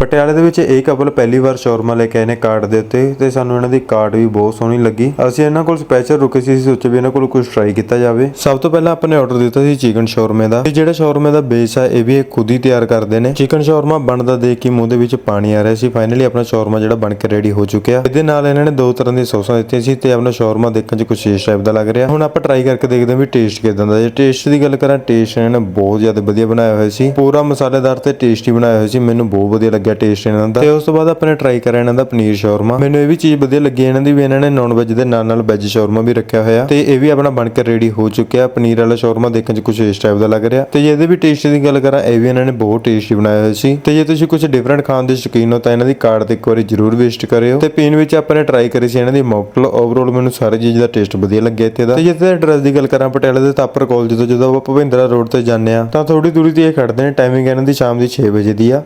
ਪਟਿਆਲੇ ਦੇ ਵਿੱਚ ਇਹ ਕਪਲ ਪਹਿਲੀ ਵਾਰ ਸ਼ੋਰਮਾ ਲੈ ਕੇ ਆਏ ਨੇ ਕਾਰਡ ਦੇ ਉੱਤੇ ਤੇ ਸਾਨੂੰ ਇਹਨਾਂ ਦੀ ਕਾਰਡ ਵੀ ਬਹੁਤ ਸੋਹਣੀ ਲੱਗੀ। ਅਸੀਂ ਇਹਨਾਂ ਕੋਲ ਸਪੈਸ਼ਲ ਰੁਕੇ ਸੀ, ਅਸੀਂ ਸੋਚਿਆ ਵੀ ਇਹਨਾਂ ਕੋਲ ਕੁਝ ਟਰਾਈ ਕੀਤਾ ਜਾਵੇ। ਸਭ ਤੋਂ ਪਹਿਲਾਂ ਆਪਾਂ ਨੇ ਆਰਡਰ ਦਿੱਤਾ ਸੀ ਚਿਕਨ ਸ਼ੋਰਮੇ ਦਾ। ਤੇ ਜਿਹੜਾ ਸ਼ੋਰਮੇ ਦਾ ਬੇਸ ਆ, ਇਹ ਵੀ ਇਹ ਖੁਦ ਹੀ ਤਿਆਰ ਕਰਦੇ ਨੇ। ਚਿਕਨ ਸ਼ੋਰਮਾ ਬਣਦਾ ਦੇਖ ਕੇ ਮੂੰਹ ਦੇ ਵਿੱਚ ਪਾਣੀ ਆ ਰਿਹਾ ਸੀ। ਫਾਈਨਲੀ ਆਪਣਾ ਸ਼ਾਰਮਾ ਜਿਹੜਾ ਬਣ ਕੇ ਰੈਡੀ ਹੋ ਚੁੱਕਿਆ। ਇਹਦੇ ਨਾਲ ਇਹਨਾਂ ਨੇ ਦੋ ਤਰ੍ਹਾਂ ਦੀਆਂ ਸੌਸਾਂ ਦਿੱਤੀਆਂ ਸੀ ਤੇ ਆਪਣਾ ਸ਼ੋਰਮਾ ਦੇਖਣ 'ਚ ਕੁਛ ਇਸ ਟਾਈਪ ਦਾ ਲੱਗ ਰਿਹਾ। ਹੁਣ ਆਪਾਂ ਟਰਾਈ ਕਰਕੇ ਦੇਖਦੇ ਹਾਂ ਵੀ ਟੇਸਟ ਕਿਦਾਂ ਦਾ ਜੇ ਟੇਸਟ ਦੀ ਗੱਲ ਕਰਾਂ ਟੇਸਟ ਇਹਨਾਂ ਨੇ ਬਹੁਤ ਜ਼ਿਆਦਾ ਵਧੀਆ ਬਣਾਇਆ ਹੋਇਆ ਸੀ। ਪੂਰਾ ਮਸਾਲੇਦਾਰ ਤੇ ਟੇਸਟੀ ਬਣਾਇਆ ਹੋਇਆ ਸੀ। ਮੈਨੂੰ ਬਹੁਤ ਵਧੀਆ ਲੱਗਿਆ। ਟੇਸਟ ਇਹਨਾਂ ਦਾ। ਤੇ ਉਸ ਤੋਂ ਬਾਅਦ ਆਪਾਂ ਟਰਾਈ ਕਰਿਆ ਇਹਨਾਂ ਦਾ ਪਨੀਰ ਸ਼ਾਰਮਾ ਮੈਨੂੰ ਇਹ ਵੀ ਚੀਜ਼ ਵਧੀਆ ਲੱਗੀ ਇਹਨਾਂ ਦੀ ਵੀ ਇਹਨਾਂ ਨੇ ਨਾਨ ਵੈਜ ਦੇ ਨਾਲ ਨਾਲ ਵੈਜ ਸ਼ਾਰਮਾ ਵੀ ਰੱਖਿਆ ਹੋਇਆ। ਤੇ ਇਹ ਵੀ ਆਪਣਾ ਬਣ ਕੇ ਰੈਡੀ ਹੋ ਚੁੱਕਿਆ। ਪਨੀਰ ਵਾਲਾ ਸ਼ਾਰਮਾ ਦੇਖਣ 'ਚ ਕੁਝ ਇਸ ਟਾਈਪ ਦਾ ਲੱਗ ਰਿਹਾ। ਤੇ ਜੇ ਇਹਦੇ ਵੀ ਟੇਸਟ ਦੀ ਗੱਲ ਕਰਾਂ, ਇਹ ਵੀ ਇਹਨਾਂ ਨੇ ਬਹੁਤ ਟੇਸਟੀ ਬਣਾਇਆ ਹੋਇਆ ਸੀ। ਤੇ ਜੇ ਤੁਸੀਂ ਕੁਝ ਡਿਫਰੈਂਟ ਖਾਣ ਦੇ ਸ਼ੌਕੀਨ ਹੋ, ਤਾਂ ਇਹਨਾਂ ਦੀ ਕਾਰਡ ਤੇ ਇੱਕ ਵਾਰੀ ਜ਼ਰੂਰ ਵਿਜ਼ਿਟ ਕਰਿਓ। ਤੇ ਪੀਣ ਵਿੱਚ ਆਪਾਂ ਨੇ ਟਰਾਈ ਕਰੀ ਸੀ ਇਹਨਾਂ ਦੀ ਮੌਕਟੇਲ। ਓਵਰਆਲ ਮੈਨੂੰ ਸਾਰੀ ਚੀਜ਼ ਦਾ ਟੇਸਟ ਵਧੀਆ ਲੱਗਿਆ ਇੱਥੇ ਦਾ। ਤੇ ਜੇ ਤੇ ਐਡਰੈਸ ਦੀ ਗੱਲ ਕਰਾਂ, ਪਟਿਆਲੇ ਦੇ ਤਾਪਰ ਕਾਲਜ ਤੋਂ ਜਦੋਂ ਆਪਾਂ ਭਵਿੰਦਰਾ ਰੋਡ ਤੇ ਜਾਂਦੇ ਆ ਤਾਂ ਥੋੜੀ ਦੂਰੀ ਤੇ ਇਹ ਖੜਦੇ ਨੇ। ਟਾਈਮਿੰਗ ਇਹਨਾਂ ਦੀ ਸ਼ਾਮ ਦੀ 6 ਵਜੇ ਦੀ ਆ।